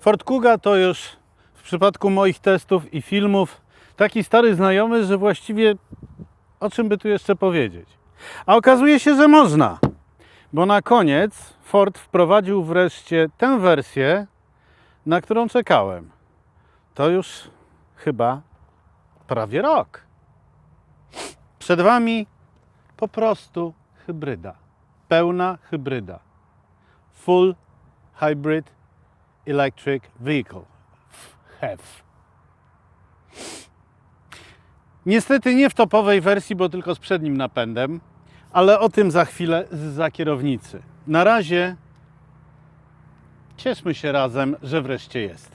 Ford Kuga to już w przypadku moich testów i filmów taki stary znajomy, że właściwie o czym by tu jeszcze powiedzieć. A okazuje się, że można, bo na koniec Ford wprowadził wreszcie tę wersję, na którą czekałem. To już chyba prawie rok. Przed Wami po prostu hybryda. Pełna hybryda. Full Hybrid Electric Vehicle. HEV. Niestety nie w topowej wersji, bo tylko z przednim napędem, ale o tym za chwilę za kierownicy. Na razie cieszmy się razem, że wreszcie jest.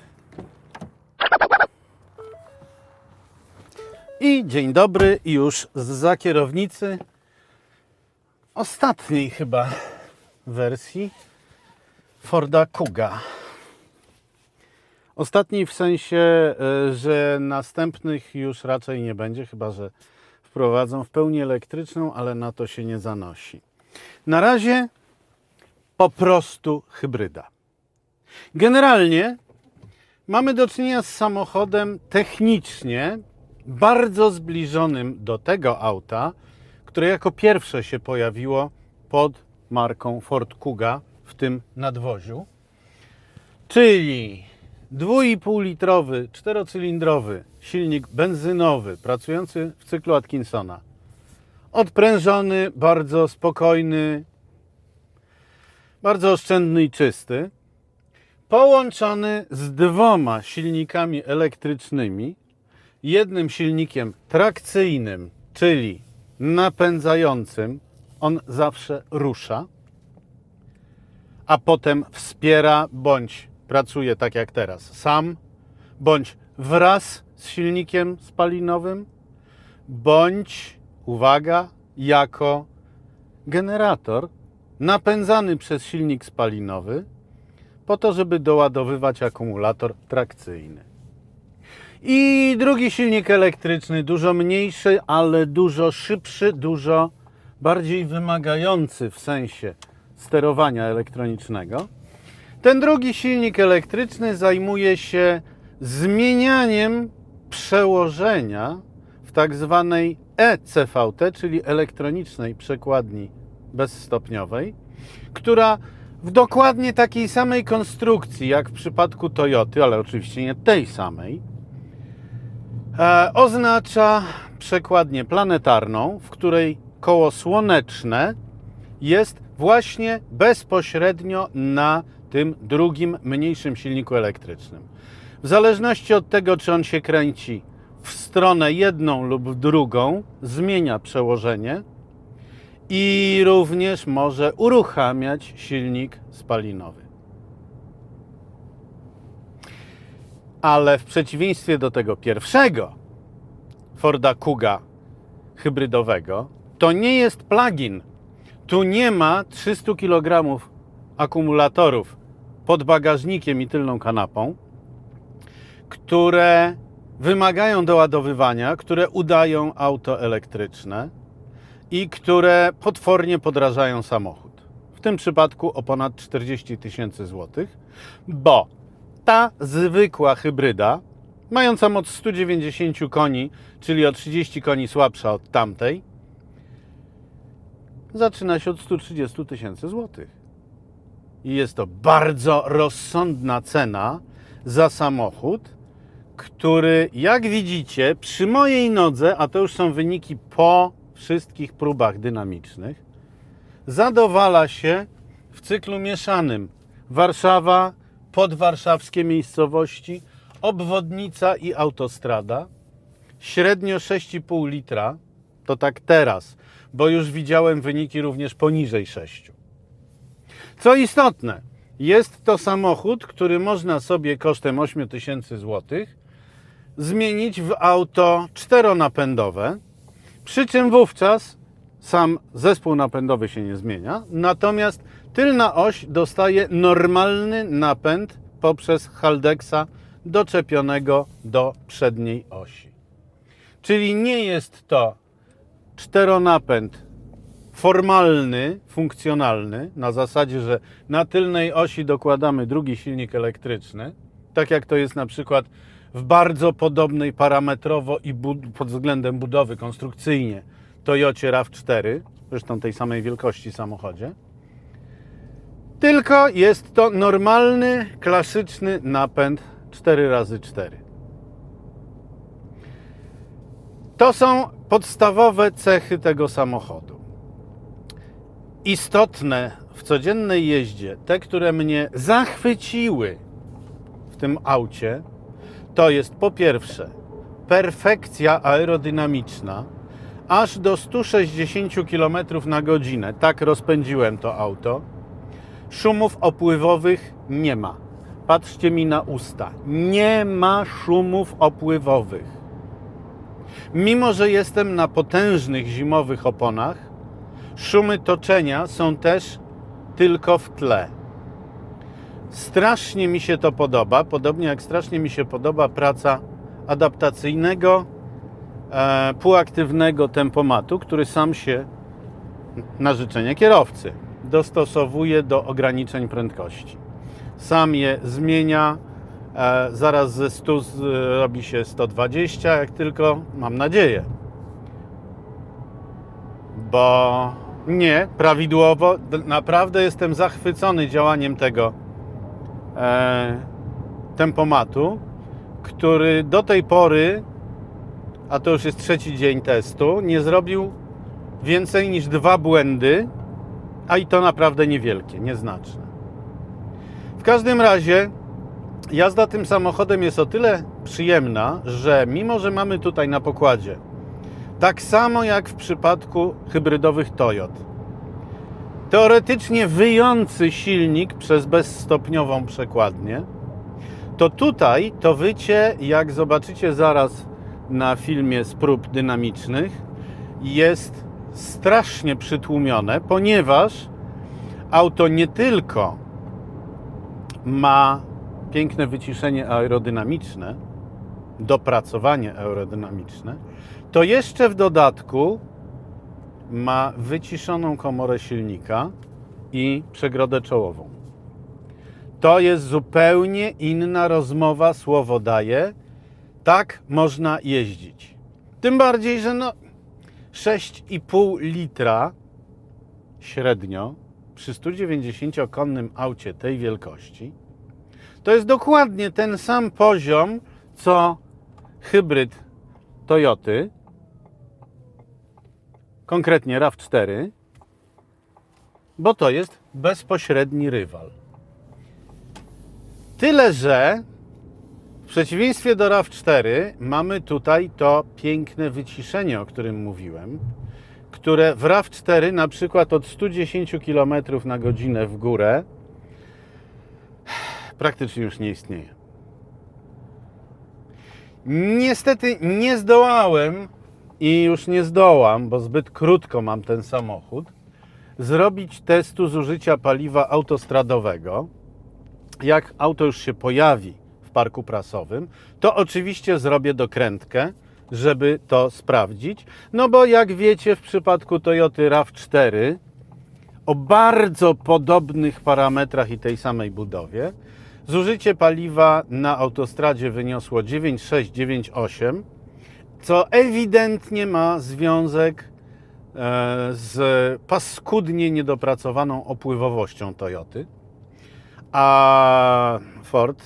I dzień dobry, już za kierownicy ostatniej chyba wersji Forda Kuga. Ostatniej w sensie, e, że następnych już raczej nie będzie, chyba że wprowadzą w pełni elektryczną, ale na to się nie zanosi. Na razie po prostu hybryda. Generalnie mamy do czynienia z samochodem technicznie bardzo zbliżonym do tego auta, które jako pierwsze się pojawiło pod marką Ford Kuga w tym nadwoziu. Czyli 2,5 litrowy, czterocylindrowy silnik benzynowy pracujący w cyklu Atkinsona. Odprężony, bardzo spokojny, bardzo oszczędny i czysty. Połączony z dwoma silnikami elektrycznymi, jednym silnikiem trakcyjnym, czyli napędzającym, on zawsze rusza, a potem wspiera bądź pracuje tak jak teraz sam, bądź wraz z silnikiem spalinowym, bądź, uwaga, jako generator napędzany przez silnik spalinowy, po to, żeby doładowywać akumulator trakcyjny. I drugi silnik elektryczny, dużo mniejszy, ale dużo szybszy, dużo bardziej wymagający w sensie sterowania elektronicznego. Ten drugi silnik elektryczny zajmuje się zmienianiem przełożenia w tak zwanej ECVT, czyli elektronicznej przekładni bezstopniowej, która w dokładnie takiej samej konstrukcji jak w przypadku Toyoty, ale oczywiście nie tej samej, e, oznacza przekładnię planetarną, w której koło słoneczne jest właśnie bezpośrednio na tym drugim, mniejszym silniku elektrycznym. W zależności od tego, czy on się kręci w stronę jedną lub w drugą, zmienia przełożenie i również może uruchamiać silnik spalinowy. Ale w przeciwieństwie do tego pierwszego Forda Kuga hybrydowego, to nie jest plug-in. Tu nie ma 300 kg akumulatorów pod bagażnikiem i tylną kanapą, które wymagają doładowywania, które udają auto elektryczne i które potwornie podrażają samochód. W tym przypadku o ponad 40 tysięcy złotych, bo ta zwykła hybryda, mająca moc 190 koni, czyli o 30 koni słabsza od tamtej, zaczyna się od 130 tysięcy złotych. I jest to bardzo rozsądna cena za samochód, który, jak widzicie, przy mojej nodze, a to już są wyniki po wszystkich próbach dynamicznych, zadowala się w cyklu mieszanym Warszawa, podwarszawskie miejscowości, obwodnica i autostrada. Średnio 6,5 litra, to tak teraz, bo już widziałem wyniki również poniżej 6. Co istotne, jest to samochód, który można sobie kosztem 8000 zł zmienić w auto czteronapędowe, przy czym wówczas sam zespół napędowy się nie zmienia, natomiast tylna oś dostaje normalny napęd poprzez Haldexa doczepionego do przedniej osi. Czyli nie jest to czteronapęd formalny, funkcjonalny, na zasadzie, że na tylnej osi dokładamy drugi silnik elektryczny, Tak jak to jest na przykład w bardzo podobnej parametrowo i pod względem budowy konstrukcyjnie Toyocie RAV4, zresztą tej samej wielkości samochodzie. Tylko jest to normalny, klasyczny napęd 4x4. To są podstawowe cechy tego samochodu. Istotne w codziennej jeździe, te, które mnie zachwyciły w tym aucie, to jest po pierwsze perfekcja aerodynamiczna, aż do 160 km na godzinę. Tak rozpędziłem to auto. Szumów opływowych nie ma. Patrzcie mi na usta. Nie ma szumów opływowych. Mimo, że jestem na potężnych zimowych oponach, szumy toczenia są też tylko w tle. Strasznie mi się to podoba, podobnie jak strasznie mi się podoba praca adaptacyjnego, e, półaktywnego tempomatu, który sam się na życzenie kierowcy dostosowuje do ograniczeń prędkości. Sam je zmienia, e, zaraz ze 100 z, robi się 120, jak tylko mam nadzieję. Bo nie, prawidłowo, naprawdę jestem zachwycony działaniem tego e, tempomatu, który do tej pory, a to już jest trzeci dzień testu, nie zrobił więcej niż dwa błędy, a i to naprawdę niewielkie, nieznaczne. W każdym razie jazda tym samochodem jest o tyle przyjemna, że mimo, że mamy tutaj na pokładzie tak samo jak w przypadku hybrydowych Toyot, teoretycznie wyjący silnik przez bezstopniową przekładnię, to tutaj to wycie, jak zobaczycie zaraz na filmie z prób dynamicznych, jest strasznie przytłumione, ponieważ auto nie tylko ma piękne wyciszenie aerodynamiczne, dopracowanie aerodynamiczne, to jeszcze w dodatku ma wyciszoną komorę silnika i przegrodę czołową. To jest zupełnie inna rozmowa, słowo daje. Tak można jeździć. Tym bardziej, że no 6,5 litra średnio przy 190-konnym aucie tej wielkości to jest dokładnie ten sam poziom, co hybryd Toyoty, konkretnie RAV4, bo to jest bezpośredni rywal. Tyle, że w przeciwieństwie do RAV4 mamy tutaj to piękne wyciszenie, o którym mówiłem, które w RAV4 na przykład od 110 km na godzinę w górę praktycznie już nie istnieje. Niestety nie zdołałem i już nie zdołam, bo zbyt krótko mam ten samochód, zrobić testu zużycia paliwa autostradowego. Jak auto już się pojawi w parku prasowym, to oczywiście zrobię dokrętkę, żeby to sprawdzić. No bo jak wiecie, w przypadku Toyoty RAV4 o bardzo podobnych parametrach i tej samej budowie zużycie paliwa na autostradzie wyniosło 9,6-9,8, co ewidentnie ma związek e, z paskudnie niedopracowaną opływowością Toyoty. A Ford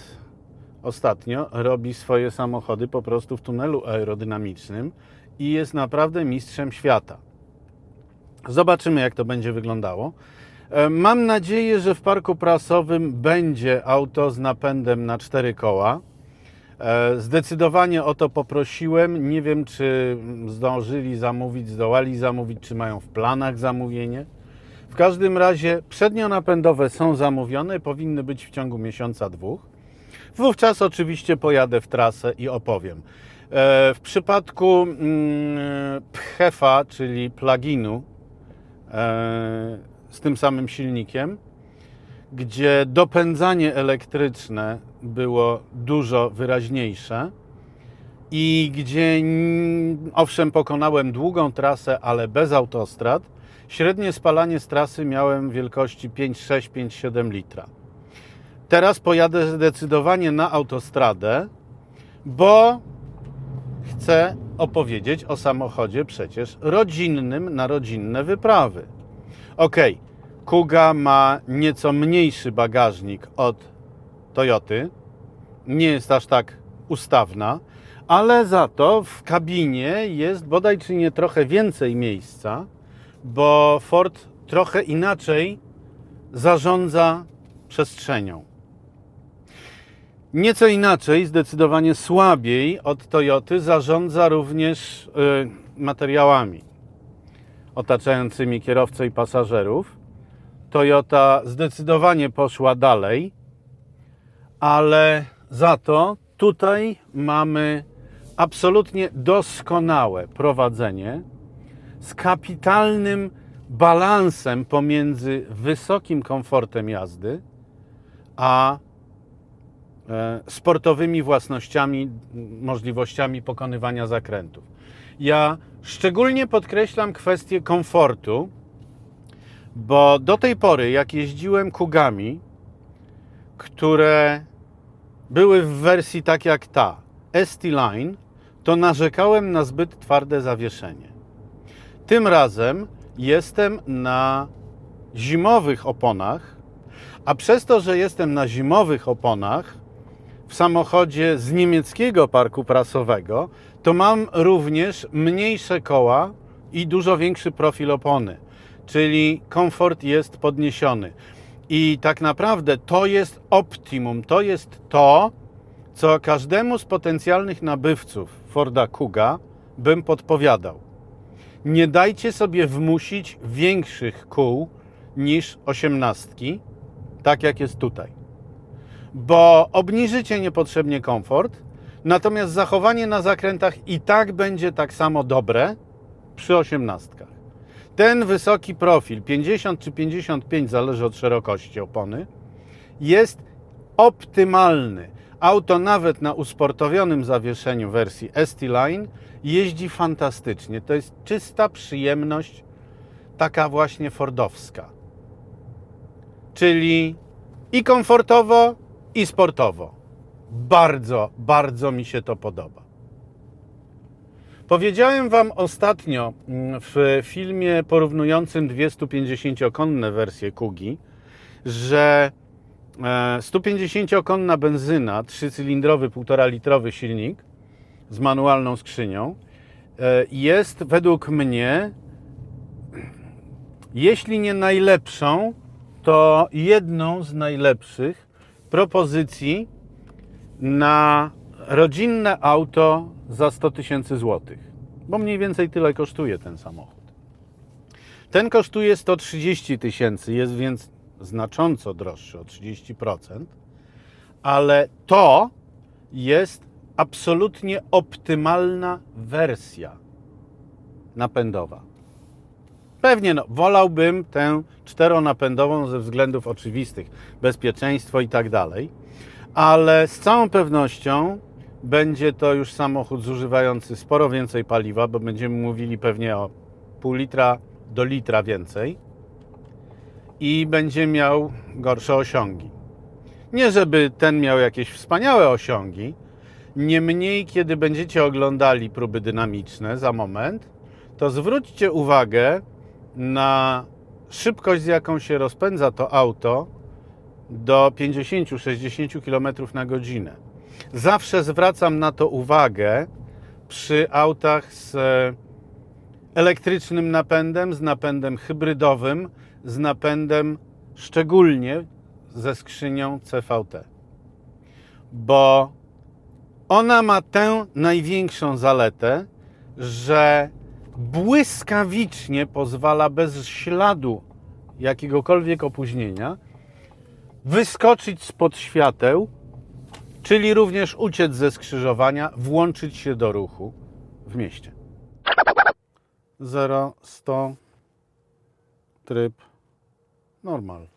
ostatnio robi swoje samochody po prostu w tunelu aerodynamicznym i jest naprawdę mistrzem świata. Zobaczymy, jak to będzie wyglądało. E, Mam nadzieję, że w parku prasowym będzie auto z napędem na cztery koła. E, Zdecydowanie o to poprosiłem. Nie wiem, czy zdążyli zamówić, zdołali zamówić, czy mają w planach zamówienie. W każdym razie przednionapędowe są zamówione, powinny być w ciągu miesiąca, dwóch. Wówczas oczywiście pojadę w trasę i opowiem. E, W przypadku mm, PHEFA, czyli pluginu e, z tym samym silnikiem, gdzie dopędzanie elektryczne było dużo wyraźniejsze i gdzie owszem pokonałem długą trasę, ale bez autostrad, średnie spalanie z trasy miałem wielkości 5,6-5,7 litra. Teraz pojadę zdecydowanie na autostradę, bo chcę opowiedzieć o samochodzie przecież rodzinnym na rodzinne wyprawy. Okej, Kuga ma nieco mniejszy bagażnik od Toyoty. Nie jest aż tak ustawna, ale za to w kabinie jest bodaj czy nie trochę więcej miejsca, bo Ford trochę inaczej zarządza przestrzenią. Nieco inaczej, zdecydowanie słabiej od Toyoty zarządza również y, materiałami otaczającymi kierowcę i pasażerów. Toyota zdecydowanie poszła dalej, ale za to tutaj mamy absolutnie doskonałe prowadzenie z kapitalnym balansem pomiędzy wysokim komfortem jazdy a e, sportowymi własnościami, możliwościami pokonywania zakrętów. Ja szczególnie podkreślam kwestię komfortu, bo do tej pory, jak jeździłem kugami, które były w wersji tak jak ta, ST Line, to narzekałem na zbyt twarde zawieszenie. Tym razem jestem na zimowych oponach, a przez to, że jestem na zimowych oponach w samochodzie z niemieckiego parku prasowego, to mam również mniejsze koła i dużo większy profil opony, czyli komfort jest podniesiony. I tak naprawdę to jest optimum, to jest to, co każdemu z potencjalnych nabywców Forda Kuga bym podpowiadał. Nie dajcie sobie wmusić większych kół niż osiemnastki, tak jak jest tutaj. Bo obniżycie niepotrzebnie komfort, natomiast zachowanie na zakrętach i tak będzie tak samo dobre przy osiemnastkach. Ten wysoki profil, 50 czy 55, zależy od szerokości opony, jest optymalny. Auto nawet na usportowionym zawieszeniu wersji ST Line jeździ fantastycznie. To jest czysta przyjemność, taka właśnie fordowska. Czyli i komfortowo, i sportowo. Bardzo, bardzo mi się to podoba. Powiedziałem Wam ostatnio mm, w filmie porównującym dwie 150-konne wersje Kugi, że e, 150-konna benzyna, trzycylindrowy, 1,5 litrowy silnik z manualną skrzynią e, jest według mnie, jeśli nie najlepszą, to jedną z najlepszych propozycji na rodzinne auto za 100 tysięcy złotych, bo mniej więcej tyle kosztuje ten samochód. Ten kosztuje 130 tysięcy, jest więc znacząco droższy o 30%, ale to jest absolutnie optymalna wersja napędowa. Pewnie no, wolałbym tę czteronapędową ze względów oczywistych, bezpieczeństwo i tak dalej, ale z całą pewnością będzie to już samochód zużywający sporo więcej paliwa, bo będziemy mówili pewnie o pół litra do litra więcej i będzie miał gorsze osiągi. Nie żeby ten miał jakieś wspaniałe osiągi, niemniej kiedy będziecie oglądali próby dynamiczne za moment, to zwróćcie uwagę na szybkość, z jaką się rozpędza to auto do 50-60 km na godzinę. Zawsze zwracam na to uwagę przy autach z e, elektrycznym napędem, z napędem hybrydowym, z napędem szczególnie ze skrzynią CVT. Bo ona ma tę największą zaletę, że błyskawicznie pozwala bez śladu jakiegokolwiek opóźnienia wyskoczyć spod świateł, czyli również uciec ze skrzyżowania, włączyć się do ruchu w mieście. 0, 100, tryb normal.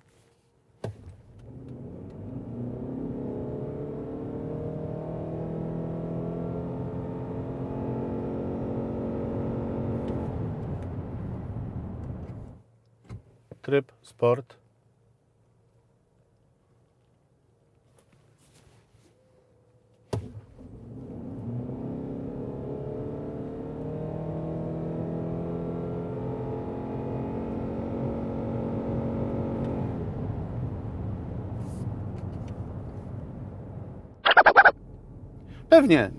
Tryb sport. Pewnie,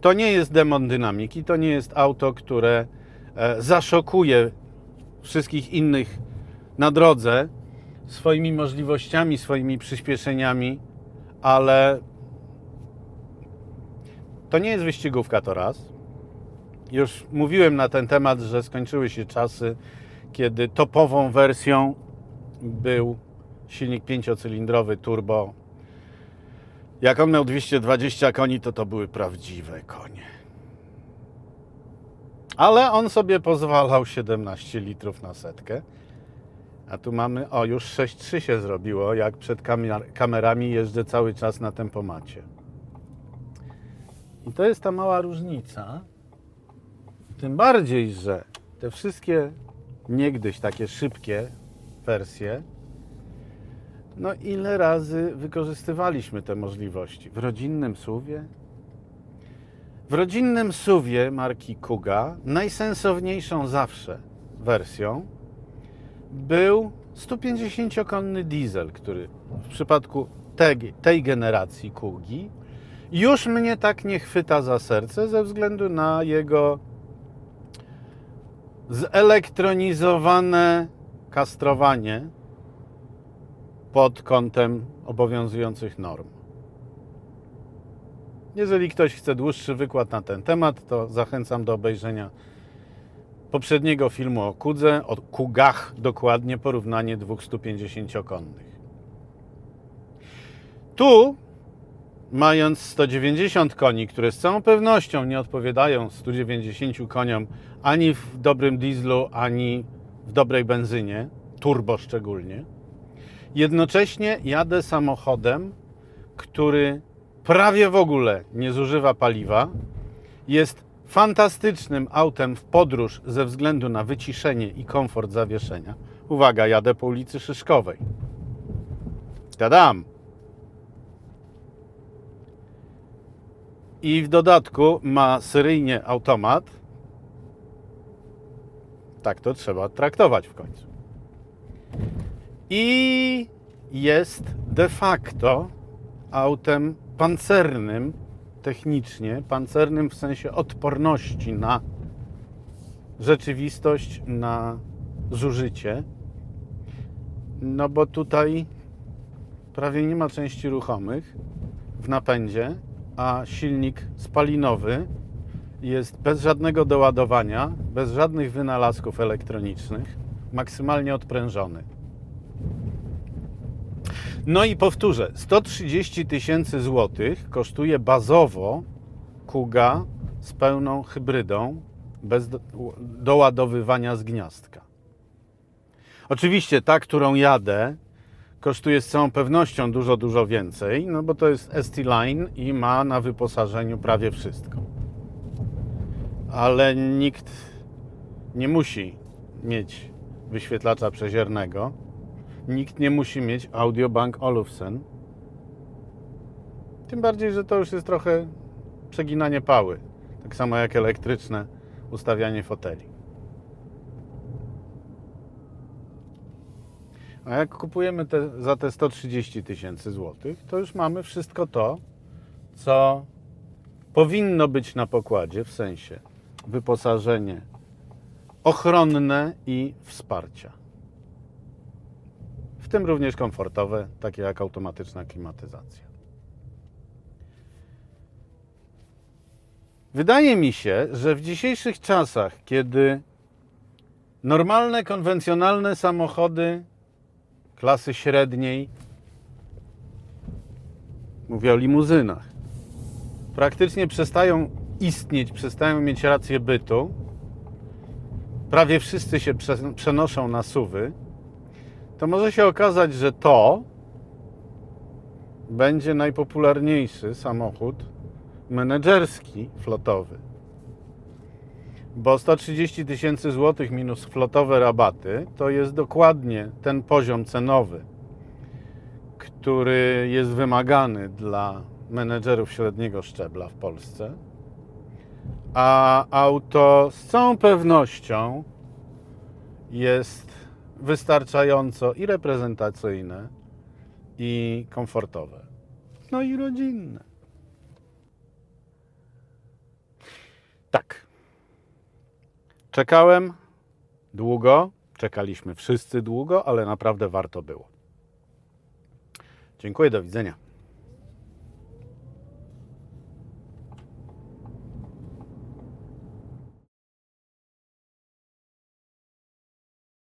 to nie jest demon dynamiki, to nie jest auto, które e, zaszokuje wszystkich innych na drodze swoimi możliwościami, swoimi przyspieszeniami, ale to nie jest wyścigówka to raz. Już mówiłem na ten temat, że skończyły się czasy, kiedy topową wersją był silnik pięciocylindrowy turbo. Jak on miał 220 koni, to to były prawdziwe konie. Ale on sobie pozwalał 17 litrów na setkę. A tu mamy, o już 6,3 się zrobiło, jak przed kamer- kamerami jeżdżę cały czas na tempomacie. I to jest ta mała różnica. Tym bardziej, że te wszystkie niegdyś takie szybkie wersje, no ile razy wykorzystywaliśmy te możliwości? W rodzinnym suwie? W rodzinnym suwie marki Kuga najsensowniejszą zawsze wersją był 150-konny diesel, który w przypadku tej, tej generacji Kugi już mnie tak nie chwyta za serce ze względu na jego zelektronizowane kastrowanie pod kątem obowiązujących norm. Jeżeli ktoś chce dłuższy wykład na ten temat, to zachęcam do obejrzenia poprzedniego filmu o Kudze, o Kugach dokładnie, porównanie dwóch 150-konnych. Tu, mając 190 koni, które z całą pewnością nie odpowiadają 190 koniom ani w dobrym dieslu, ani w dobrej benzynie, turbo szczególnie, jednocześnie jadę samochodem, który prawie w ogóle nie zużywa paliwa, jest fantastycznym autem w podróż ze względu na wyciszenie i komfort zawieszenia. Uwaga, jadę po ulicy Szyszkowej. Tadam! I w dodatku ma seryjnie automat. Tak to trzeba traktować w końcu. I jest de facto autem pancernym technicznie, pancernym w sensie odporności na rzeczywistość, na zużycie. No bo tutaj prawie nie ma części ruchomych w napędzie, a silnik spalinowy jest bez żadnego doładowania, bez żadnych wynalazków elektronicznych, maksymalnie odprężony. No i powtórzę, 130 tysięcy złotych kosztuje bazowo Kuga z pełną hybrydą, bez do- doładowywania z gniazdka. Oczywiście ta, którą jadę, kosztuje z całą pewnością dużo, dużo więcej, no bo to jest ST Line i ma na wyposażeniu prawie wszystko. Ale nikt nie musi mieć wyświetlacza przeziernego, nikt nie musi mieć Audiobank Olufsen. Tym bardziej, że to już jest trochę przeginanie pały. Tak samo jak elektryczne ustawianie foteli. A jak kupujemy te, za te 130 tysięcy złotych, to już mamy wszystko to, co powinno być na pokładzie, w sensie wyposażenie ochronne i wsparcia. Tym również komfortowe, takie jak automatyczna klimatyzacja. Wydaje mi się, że w dzisiejszych czasach, kiedy normalne, konwencjonalne samochody klasy średniej, mówię o limuzynach, praktycznie przestają istnieć, przestają mieć rację bytu, prawie wszyscy się prze- przenoszą na suwy, to może się okazać, że to będzie najpopularniejszy samochód menedżerski flotowy. Bo 130 tysięcy złotych minus flotowe rabaty to jest dokładnie ten poziom cenowy, który jest wymagany dla menedżerów średniego szczebla w Polsce. A auto z całą pewnością jest wystarczająco i reprezentacyjne, i komfortowe, no i rodzinne. Tak. Czekałem długo, czekaliśmy wszyscy długo, ale naprawdę warto było. Dziękuję, do widzenia.